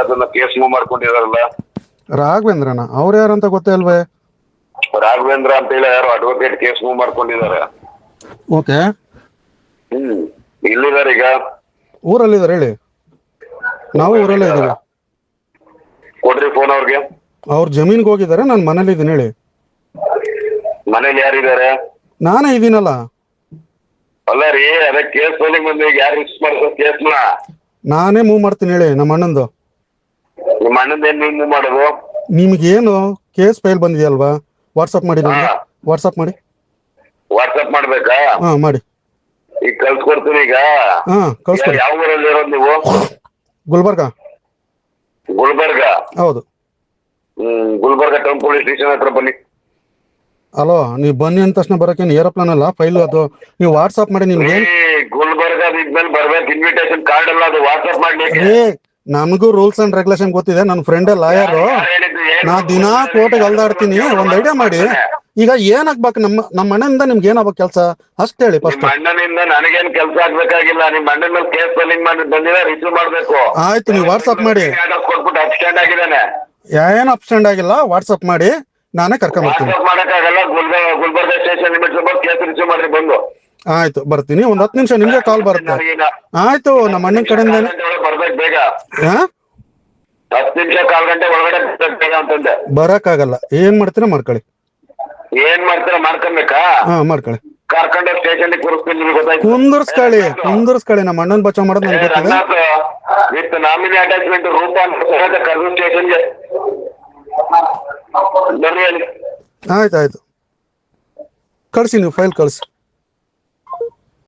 ಅದನ್ನ case move ಮಾಡ್ಕೊಂಡಿದಾರಲ್ಲ? ರಾಘವೇಂದ್ರನ? ಅವ್ರು ಯಾರಂತ ಗೊತ್ತೇ ಅಲ್ವೇ? ರಾಘವೇಂದ್ರ ಅಂತ ಹೇಳಿ ಯಾರು ಅಡ್ವೊಕೇಟ್ ಕೇಸ್ ಮೂವ್ ಮಾಡ್ಕೊಂಡಿದ್ದಾರೆ ಓಕೆ. ಹ್ಮ್. ಇಲ್ಲಿದ್ದಾರೆ ಈಗ? ಊರಲ್ಲಿದ್ದಾರೆ ಹೇಳಿ. ನಾವು ಊರಲ್ಲೇ ಇದ್ದೀವಿ. ಕೊಡ್ರಿ ಫೋನ್ ಅವ್ರಿಗೆ. ಅವ್ರ ಜಮೀನ್ಗೆ ಹೋಗಿದ್ದಾರೆ ನಾನು ಮನೇಲಿ ಇದ್ದೀನಿ ಹೇಳಿ. ಮನೇಲಿ ಯಾರಿದ್ದಾರೆ? ನಾನೇ ಇದ್ದೀನಲ್ಲ ಅಲ್ಲ ರೀ ಅದೇ ಕೇಸ್ ಫೈಲಿಂಗ್ ಬಂದು ಈಗ ಯಾರು ರಿಜಿಸ್ಟರ್ ಮಾಡ್ತಾರೆ ಕೇಸ್ನ? ನಾನೇ ಮೂವ್ ಮಾಡ್ತೀನಿ ಹೇಳಿ ನಮ್ಮ ಅಣ್ಣಂದು. ನಿಮ್ಮ ಅಣ್ಣಂದ ಏನ್ ನೀವು ಮೂವ್ ಮಾಡೋದು? ನಿಮ್ಗೇನು ಕೇಸ್ ಫೈಲ್ ಬಂದಿದೆಯಲ್ವಾ? ವಾಟ್ಸಪ್ ಮಾಡಿ ನನಗೆ ಹಾ. ವಾಟ್ಸಪ್ ಮಾಡಿ. ವಾಟ್ಸಪ್ ಮಾಡ್ಬೇಕಾ? ಹಾಂ ಮಾಡಿ. ಈಗ ಕಳ್ಸ್ಕೊಡ್ತೀನಿ ಈಗ. ಹಾ ಕಳಿಸ್ಕೊಡಿ. ಯಾವ ಊರಲ್ಲಿ ಇರೋದು ನೀವು? ಗುಲ್ಬರ್ಗ. ಗುಲ್ಬರ್ಗ? ಹೌದು. ಹ್ಮ್ ಗುಲ್ಬರ್ಗ ಟೌನ್ ಪೊಲೀಸ್ ಸ್ಟೇಷನ್ ಹತ್ರ ಬನ್ನಿ. ಅಲೋ ನೀವು ಬನ್ನಿ ಅಂದ ತಕ್ಷಣ ಬರೋಕ್ಕೇನು ಏರೋಪ್ಲಾನ್ ಅಲ್ಲ? ಫೈಲ್ ಅದು. ನೀವು ವಾಟ್ಸಪ್ ಮಾಡಿ ನಿಮ್ಗೆ. ಏ ಗುಲ್ಬರ್ಗ ಇದ್ಮೇಲೆ ಬರ್ಬೇಕು. ಇನ್ವಿಟೇಷನ್ ಕಾರ್ಡ್ ಅಲ್ಲ ಅದು ವಾಟ್ಸಪ್ ಮಾಡ್ಲಿಕ್ಕೆ. ಏ ನಮಗೂ ರೂಲ್ಸ್ ಅಂಡ್ ರೆಗ್ಯುಲೇಷನ್ ಗೊತ್ತಿದೆ. ನನ್ನ ಫ್ರೆಂಡ್ ಲಾಯರು? ನಾ ದಿನಾ ಕೋರ್ಟ್ಗೆ ಅಲ್ದಾಡ್ತೀನಿ. ಒಂದ್ ಐಡಿಯಾ ಮಾಡಿ. ಈಗ ಏನ್ ಆಗ್ಬೇಕು ನಮ್ಮ ನಮ್ಮ ಅಣ್ಣನಿಂದ ನಿಮ್ಗೆ ಏನಾಗ್ಬೇಕು ಕೆಲಸ? ಅಷ್ಟೇ ಹೇಳಿ ಫಸ್ಟ್ ಅಣ್ಣನಿಂದ ನನಗೇನ್ ಕೆಲಸ ಆಗ್ಬೇಕಾಗಿಲ್ಲ. ನಿಮ್ಮ ಅಣ್ಣನ ಮೇಲೆ ಕೇಸ್ ಫೈಲಿಂಗ್ ಮಾಡಿ ಬಂದಿದೆ ರಿಸೀವ್ ಮಾಡ್ಬೇಕು. ಆಯ್ತು ನೀವು ವಾಟ್ಸ್ಆಪ್ ಮಾಡಿ. ಕೊಟ್ಬಿಟ್ಟು ಅಬ್ಸ್ಟ್ಯಾಂಡ್ ಆಗಿದ್ದಾನೆ. ಏನು ಅಪ್ಸ್ಟ್ಯಾಂಡ್ ಆಗಿಲ್ಲ? ವಾಟ್ಸ್ಆಪ್ ಮಾಡಿ. ನಾನೇ ಕರ್ಕೊಂಡ್ ಬರ್ತೀನಿ. ಮಾಡಕ್ಕಾಗಲ್ಲ. Gulbarga Gulbarga station limits case receive ಮಾಡ್ರಿ ಬಂದು. ಆಯ್ತು ಬರ್ತೀನಿ. ಒಂದ್ ಹತ್ತು ನಿಮಿಷ ನಿಮ್ಗೆ ಕಾಲ್ ಬರುತ್ತೆ. ಆಯ್ತು ನಮ್ಮ ಅಣ್ಣನ ಕಡೆಯಿಂದ ಬರ್ಬೇಕು ಬೇಗ. ಹತ್ತು ನಿಮಿಷ ಕಾಲ್ ಗಂಟೆ ಒಳಗಡೆ ಬೇಗ ಅಂತಂದೆ. ಬರಕ್ಕಾಗಲ್ಲ. ಏನ್ ಮಾಡ್ತೀರಾ ಮಾಡ್ಕೊಳ್ಳಿ. ಏನ್ ಮಾಡ್ತೀರಾ ಮಾಡ್ಕೊಬೇಕಾ ಹಾ ಮಾಡ್ಕೊಳ್ಳಿ. ಕರ್ಕೊಂಡು ಸ್ಟೇಷನ್ ಕೂರಿಸ್ತೀನಿ ನಿಮ್ಗೆ ಗೊತ್ತಾಯ್ತು? ಕುಂದರ್ಸ್ಕೊಳ್ಳಿ ಕುಂದರ್ಸ್ಕೊಳ್ಳಿ. ನಮ್ಮ ಅಣ್ಣನ್ ಬಚಾವ್ ಮಾಡೋದು ನನಗೆ ಗೊತ್ತಿಲ್ಲ. ವಿತ್ ನಾಮಿನಿ ಅಟ್ಯಾಚ್ಮೆಂಟ್ ರೂಪ ಕರ್ನೂಲ್ ಸ್ಟೇಷನ್ಗೆ. ಬರ್ರಿ ಆಯ್ತು ಆಯ್ತು. ಕಳ್ಸಿ ನೀವು ಫೈಲ್ ಕಳ್ಸಿ.